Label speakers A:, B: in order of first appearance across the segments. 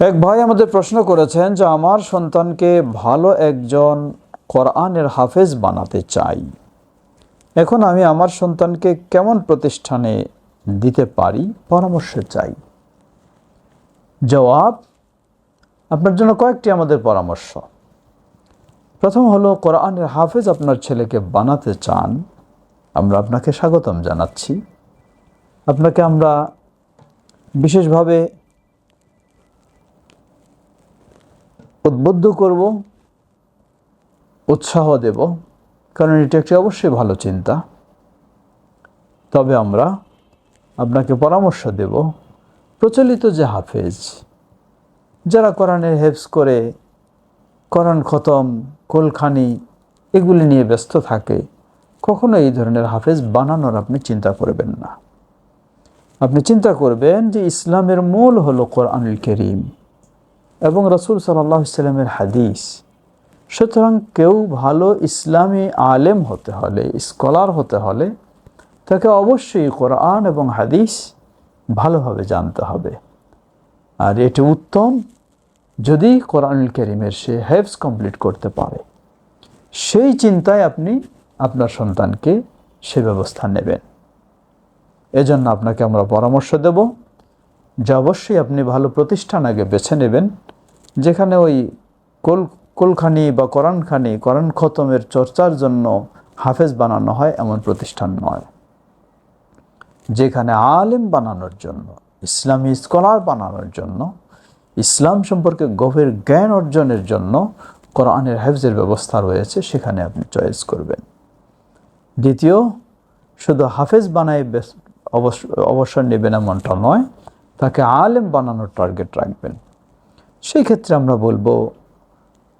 A: এক ভাই আমাদের প্রশ্ন করেছেন যে, আমার সন্তানকে ভালো একজন কোরআনের হাফেজ বানাতে চাই। এখন আমি আমার সন্তানকে কেমন প্রতিষ্ঠানে দিতে পারি? পরামর্শ চাই। জবাব, আপনার জন্য কয়েকটি আমাদের পরামর্শ। প্রথম হলো, কোরআনের হাফেজ আপনার ছেলেকে বানাতে চান। আমরা আপনাকে স্বাগতম জানাচ্ছি। আপনাকে আমরা বিশেষভাবে উদ্বুদ্ধ করব, উৎসাহ দেব, কারণ এটি একটি অবশ্যই ভালো চিন্তা। তবে আমরা আপনাকে পরামর্শ দেব, প্রচলিত যে হাফেজ, যারা কোরআনের হেফজ করে, কোরআন খতম, কোলখানি, এগুলি নিয়ে ব্যস্ত থাকে, কখনো এই ধরনের হাফেজ বানানোর আপনি চিন্তা করবেন না। আপনি চিন্তা করবেন যে ইসলামের মূল হলো কোরআনুল করিম। এবং রসুল সাল্লাহ ইসলামের হাদিস। সুতরাং কেউ ভালো ইসলামী আলেম হতে হলে, স্কলার হতে হলে, তাকে অবশ্যই কোরআন এবং হাদিস ভালোভাবে জানতে হবে। আর এটি উত্তম যদি কোরআনুল করিমের সে হেফস কমপ্লিট করতে পারে। সেই চিন্তায় আপনি আপনার সন্তানকে সে ব্যবস্থা নেবেন। এজন্য আপনাকে আমরা পরামর্শ দেব যে অবশ্যই আপনি ভালো প্রতিষ্ঠান আগে বেছে নেবেন। যেখানে ওই কোল, কোলখানি বা কোরআনখানি, কোরআন খতমের চর্চার জন্য হাফেজ বানানো হয়, এমন প্রতিষ্ঠান নয়। যেখানে আলেম বানানোর জন্য, ইসলামী স্কলার বানানোর জন্য, ইসলাম সম্পর্কে গভীর জ্ঞান অর্জনের জন্য কোরআনের হেফজের ব্যবস্থা রয়েছে, সেখানে আপনি চয়েস করবেন। দ্বিতীয়, শুধু হাফেজ বানায় অবসর নেবেন এমনটা নয়, তাকে আলেম বানানোর টার্গেট রাখবেন। সেই ক্ষেত্রে আমরা বলব,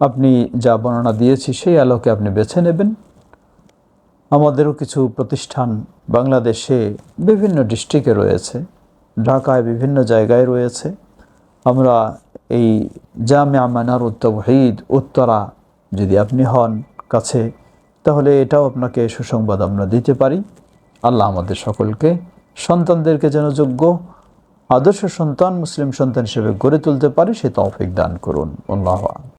A: আপনি যা বর্ণনা দিয়েছি সেই আলোকে আপনি বেছে নেবেন। আমাদেরও কিছু প্রতিষ্ঠান বাংলাদেশে বিভিন্ন ডিস্ট্রিক্টে রয়েছে, ঢাকায় বিভিন্ন জায়গায় রয়েছে। আমরা এই জামে মানার উত্তবহিদ উত্তরা যদি আপনি হন কাছে, তাহলে এটাও আপনাকে সুসংবাদ আমরা দিতে পারি। আল্লাহ আমাদের সকলকে সন্তানদেরকে যেন যোগ্য আদর্শ সন্তান মুসলিম সন্তান হিসেবে গড়ে তুলতে পারে সে তৌফিক দান করুন। আল্লাহ